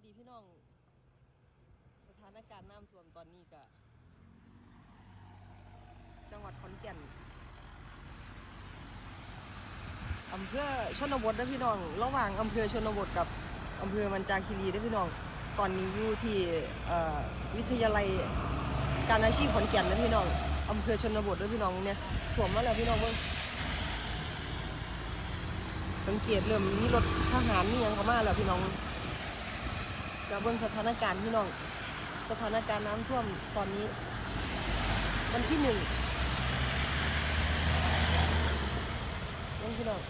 สดีพี่น้อง สถานการณ์น้ำท่วมตอนนี้ก็จังหวัดขอนแก่นอำเภอชนบทนะพี่น้อง ระหว่างอำเภอชนบทกับอำเภอมันจาคีรีนะพี่น้อง ตอนนี้อยู่ที่วิทยาลัยการอาชีพขอนแก่นนะพี่น้องอำเภอชนบทนะพี่น้องเนี่ยท่วมมาแล้วพี่น้องเบิ่งสังเกตเริ่มมีรถทหารมีหยังเข้ามาแล้วพี่น้อง จะเบิ่งสถานการณ์พี่น้อง สถานการณ์น้ำท่วมตอนนี้ วันที่หนึ่งเบิ่งพี่น้อง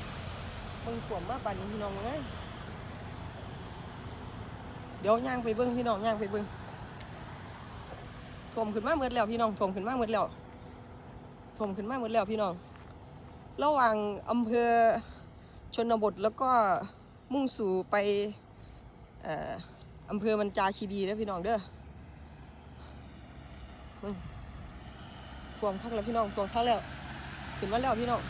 เบิ่งท่วมมากป่านนี้พี่น้องเลยเดี๋ยวย่างไปเบิ่งพี่น้องย่างไปเบิ่งท่วมขึ้นมาเมื่อแล้วพี่น้องท่วมขึ้นมาเมื่อแล้วท่วมขึ้นมาเมื่อแล้วพี่น้อง ระหว่างอำเภอชนบทแล้วก็มุ่งสู่ไปเอ่อ อำเภอมันจาคีรีนะพี่น้องเด้อท่วมคักแล้วพี่น้องท่วมคักแล้วขึ้นมาแล้วพี่น้อง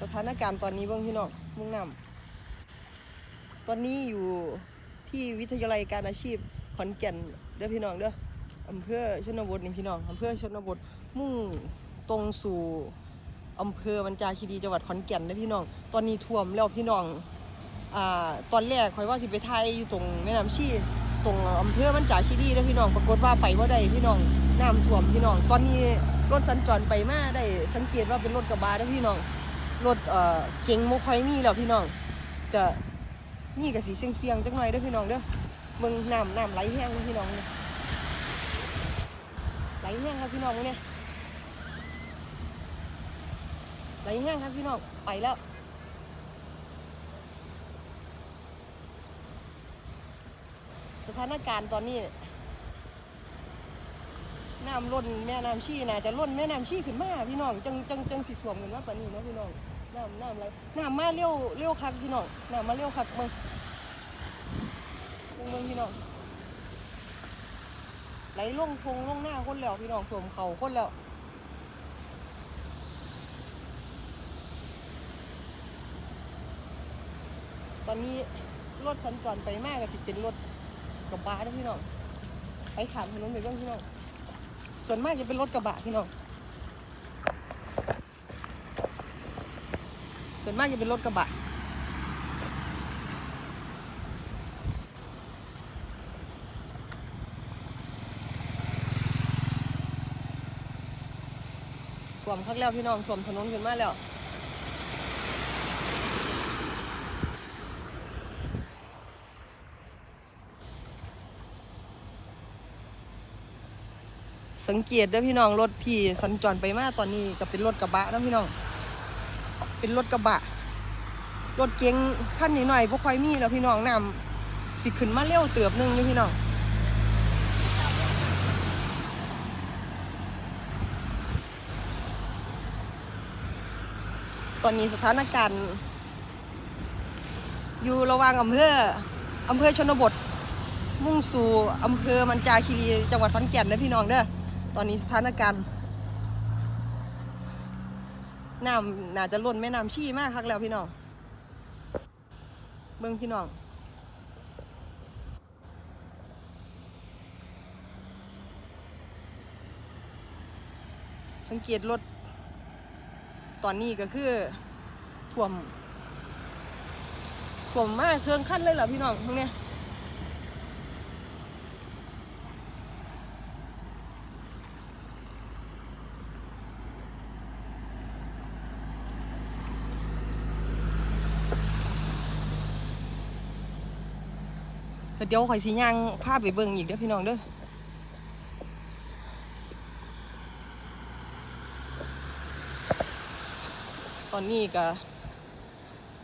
สถานการณ์ตอนนี้เบ้างพี่น้องมุ่งนำตอนนี้อยู่ที่วิทยาลัยการอาชีพขอนแก่นเด้อพี่น้องเด้ออำเภอชนบทนี่พี่น้องอำเภอชนบทมุ่งตรงสู่ อำเภอมันจาคีรีจังหวัดขอนแก่นนะพี่น้อง ตอนนี้ท่วมแล้วพี่น้องอ่าตอนแรกคอยว่าสิไปไทยอยู่ตรงแม่น้ำชีตรงอำเภอมันจาคีรีนะพี่น้อง ปรากฏว่าไปว่าได้พี่น้องน้ำท่วมพี่น้อง ตอนนี้รถสัญจรไปมาได้สังเกตว่าเป็นรถกระบะนะพี่น้อง รถเอ่อเก๋งโมคอยมีแล้วพี่น้องก็นี่ก็สีเสียงๆจังหน่อยเด้อพี่น้องเด้อเมืองน้ำน้ำไหลแห้งเด้อพี่น้องเนี่ยไหลแห้งครับพี่น้องเนี่ย ไหลแห้งครับพี่น้องไปแล้วสถานการณ์ตอนนี้น้ำล้นแม่น้ำชีน่าจะล้นแม่น้ำชี้ขึ้นมาพี่น้องจังจังจังสิถ่วมกันว่าปานนี้เนาะพี่น้องน้ำน้ำไหลน้ำมาเร็วเร็วคักพี่น้องน้ำมาเร็วคักเบิ่งเบิ่งเบิ่งพี่น้องไหลลงทงลงหน้าคนแล้วพี่น้องถ่วมเขาคนแล้ว อนนี้รถสัญจรไปมากกับสิเป็นรถกระบะนะพี่น้องไปขามถนนไปเบ้างพี่น้องส่วนมากจะเป็นรถกระบะพี่น้องส่วนมากจะเป็นรถกระบะท่วมคักแล้วพี่น้องท่วมถนนขึ้นมาแล้ว สังเกตด้อพี่น้องรถที่สัญจรไปมาตอนนี้ก็เป็นรถกระบะนะพี่น้อง เป็นรถกระบะ รถเก๋งขั้นนี้หน่อยๆบ่ค่อยมีแล้วพี่น้องน้ำสิขึ้นมาเร็วเติบนึงอยู่พี่น้องตอนนี้สถานการณ์ อยู่ระหว่างอำเภออำเภอชนบท มุ่งสู่อำเภอมันจาคีรีจังหวัดขอนแก่นนะพี่น้องเด้อ ตอนนี้สถานการณ์น้ำน่าจะล้นแม่น้ำชี่มากครับแล้วพี่น้อง เบิ่งพี่น้อง สังเกตรถ ตอนนี้ก็คือท่วมท่วมมากเครื่องขั้นเลยเหรอพี่น้องพวกเนี้ย เดี๋ยวข่อยสิย่างพาพไปเบิ่งอีกเด้อพี่น้องเด้อตอนนี้ก็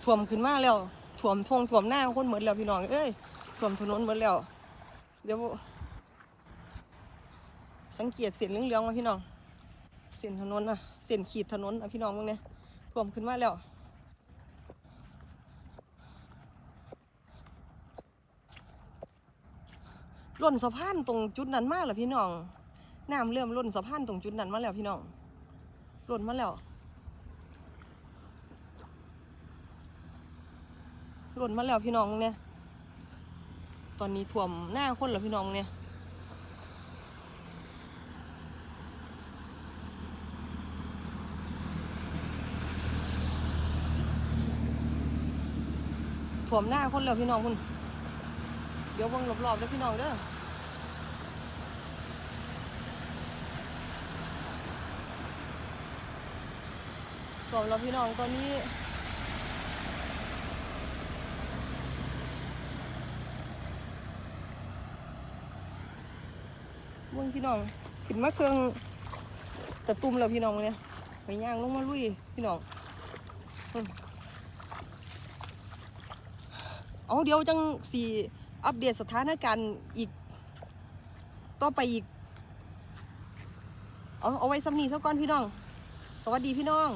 ท่วมขึ้นมาแล้วท่วมทงท่วมหน้าคนหมดแล้วพี่น้องเอ้ยท่วมถนนหมดแล้ว เดี๋ยว สังเกตเส้นเหลืองๆมาพี่น้องเส้นถนนนะเส้นขีดถนนนะพี่น้องมึงเนี่ยท่วมขึ้นมาแล้ว ล้นสะพานตรงจุดนั้นมากแล้วพี่น้องน้ำเริ่มล้นสะพานตรงจุดนั้นมาแล้วพี่น้องล้นมาแล้วล่นมาแล้วพี่น้องเนี่ยตอนนี้ท่วมหน้าคนแล้วพี่น้องเนี่ยถ่วมหน้าคนแล้วพี่น้องคุณ เดี๋ยวเบิ่งรอบๆเด้อพี่น้องเด้อถ่วมแล้วพี่น้องตอนนี้เบิ่งพี่น้องขึ้นมาเครื่องตะตุ่มแล้วพี่น้องเนี่ยไปย่างลงมาลุยพี่น้องอเอาเดี๋ยวจังสี่ อัปเดตสถานการณ์อีกต่อไปอีก เอาเอาไว้ซ้ำนีซะก่อนพี่น้อง สวัสดีพี่น้อง